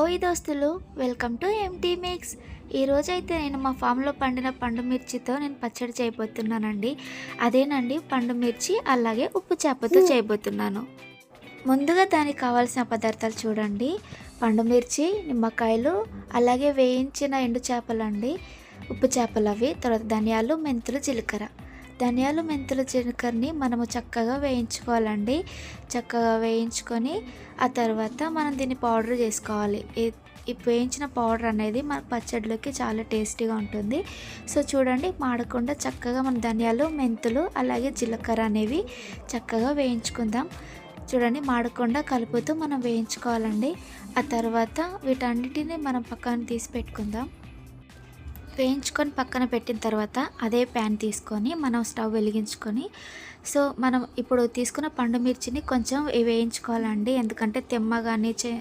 ఓయ్ దోస్తులు welcome to empty mix ఈరోజు అయితే నేను మా ఫామ్లో పండిన పండు మిర్చితో నేను పచ్చడి చేయబోతున్నానండి. అదేనండి పండు మిర్చి అలాగే ఉప్పు చేపతో చేయబోతున్నాను. ముందుగా దానికి కావాల్సిన పదార్థాలు చూడండి. పండు మిర్చి నిమ్మకాయలు అలాగే వేయించిన ఎండు చేపలండి. ఉప్పు చేపలు అవి తర్వాత ధనియాలు మెంతులు జీలకర్ర. ధనియాలు మెంతుల జీలకర్రని మనము చక్కగా వేయించుకోవాలండి. చక్కగా వేయించుకొని ఆ తర్వాత మనం దీన్ని పౌడర్ చేసుకోవాలి. ఈ- ఈ వేయించిన పౌడర్ అనేది మన పచ్చడిలోకి చాలా టేస్టీగా ఉంటుంది. సో చూడండి మాడకుండా చక్కగా మన ధనియాలు మెంతులు అలాగే జీలకర్ర అనేవి చక్కగా వేయించుకుందాం. చూడండి మాడకుండా కలుపుతూ మనం వేయించుకోవాలండి. ఆ తర్వాత వీటన్నిటిని మనం పక్కన తీసి పెట్టుకుందాం. వేయించుకొని పక్కన పెట్టిన తర్వాత అదే ప్యాన్ తీసుకొని మనం స్టవ్ వెలిగించుకొని సో మనం ఇప్పుడు తీసుకున్న పండు మిర్చిని కొంచెం వేయించుకోవాలండి. ఎందుకంటే తెమ్మగానే చే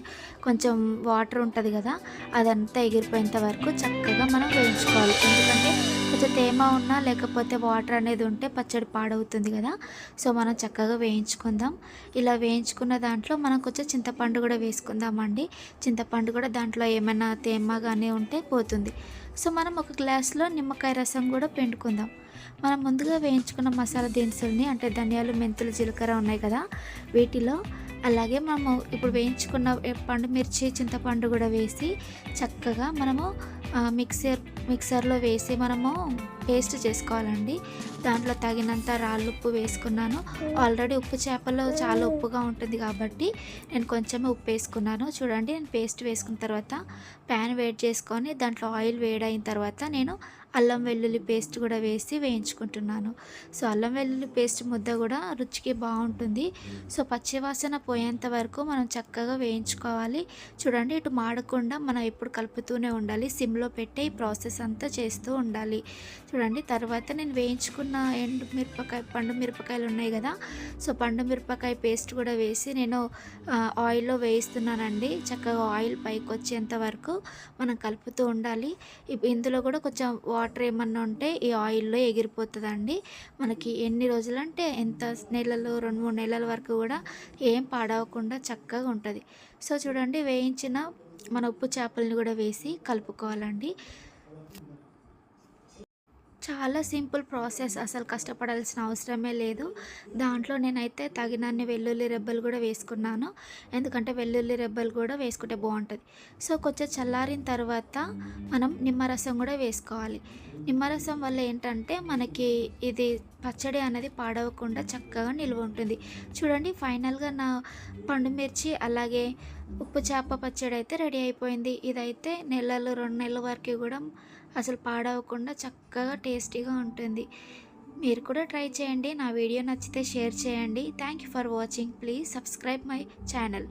కొంచెం వాటర్ ఉంటుంది కదా అదంతా ఎగిరిపోయేంత వరకు చక్కగా మనం వేయించుకోవాలి. ఎందుకంటే కొంచెం తేమ ఉన్నా లేకపోతే వాటర్ అనేది ఉంటే పచ్చడి పాడవుతుంది కదా. సో మనం చక్కగా వేయించుకుందాం. ఇలా వేయించుకున్న దాంట్లో మనం కొంచెం చింతపండు కూడా వేసుకుందామండి. చింతపండు కూడా దాంట్లో ఏమైనా తేమ కానీ ఉంటే పోతుంది. సో మనం ఒక గ్లాస్లో నిమ్మకాయ రసం కూడా పిండుకుందాం. మనం ముందుగా వేయించుకున్న మసాలా దినుసుల్ని అంటే ధనియాలు మెంతులు జీలకర్ర ఉన్నాయి కదా వీటిలో. అలాగే మనము ఇప్పుడు వేయించుకున్న పండు మిర్చి చింతపండు కూడా వేసి చక్కగా మనము మిక్సర్ మిక్సర్లో వేసి మనము పేస్ట్ చేసుకోవాలండి. దాంట్లో తగినంత రాళ్ళు ఉప్పు వేసుకున్నాను. ఆల్రెడీ ఉప్పు చేపలో చాలా ఉప్పుగా ఉంటుంది కాబట్టి నేను కొంచెమే ఉప్పు వేసుకున్నాను. చూడండి నేను పేస్ట్ వేసుకున్న తర్వాత ప్యాన్ వేడి చేసుకొని దాంట్లో ఆయిల్ వేడైన తర్వాత నేను అల్లం వెల్లుల్లి పేస్ట్ కూడా వేసి వేయించుకుంటున్నాను. సో అల్లం వెల్లుల్లి పేస్ట్ ముద్ద కూడా రుచికి బాగుంటుంది. సో పచ్చివాసన పోయేంత వరకు మనం చక్కగా వేయించుకోవాలి. చూడండి ఇటు మాడకుండా మనం ఎప్పుడు కలుపుతూనే ఉండాలి. సిమ్లో పెట్టే ఈ ప్రాసెస్ అంతా చేస్తూ ఉండాలి. చూడండి తర్వాత నేను వేయించుకున్న ఎండు మిరపకాయ పండు మిరపకాయలు ఉన్నాయి కదా. సో పండు మిరపకాయ పేస్ట్ కూడా వేసి నేను ఆయిల్లో వేయిస్తున్నానండి. చక్కగా ఆయిల్ పైకి వచ్చేంత వరకు మనం కలుపుతూ ఉండాలి. ఇందులో కూడా కొంచెం వాటర్ ఏమన్నా ఉంటే ఈ ఆయిల్లో ఎగిరిపోతుందండి. మనకి ఎన్ని రోజులు అంటే ఎంత నెలలు రెండు మూడు నెలల వరకు కూడా ఏం పాడవకుండా చక్కగా ఉంటుంది. సో చూడండి వేయించిన మన ఉప్పు చేపలని కూడా వేసి కలుపుకోవాలండి. చాలా సింపుల్ ప్రాసెస్. అసలు కష్టపడాల్సిన అవసరమే లేదు. దాంట్లో నేనైతే తగినన్ని వెల్లుల్లి రెబ్బలు కూడా వేసుకున్నాను. ఎందుకంటే వెల్లుల్లి రెబ్బలు కూడా వేసుకుంటే బాగుంటుంది. సో కొంచెం చల్లారిన తర్వాత మనం నిమ్మరసం కూడా వేసుకోవాలి. నిమ్మరసం వల్ల ఏంటంటే మనకి ఇది పచ్చడి అనేది పాడవకుండా చక్కగా నిల్వ ఉంటుంది. చూడండి ఫైనల్గా నా పండు మిర్చి అలాగే ఉప్పు చేప పచ్చడి అయితే రెడీ అయిపోయింది. ఇదైతే నెలలు రెండు నెలల వరకు కూడా అసలు పాడవకుండా చక్కగా టేస్టీగా ఉంటుంది. మీరు కూడా ట్రై చేయండి. నా వీడియో నచ్చితే షేర్ చేయండి. Thank you for watching please subscribe my channel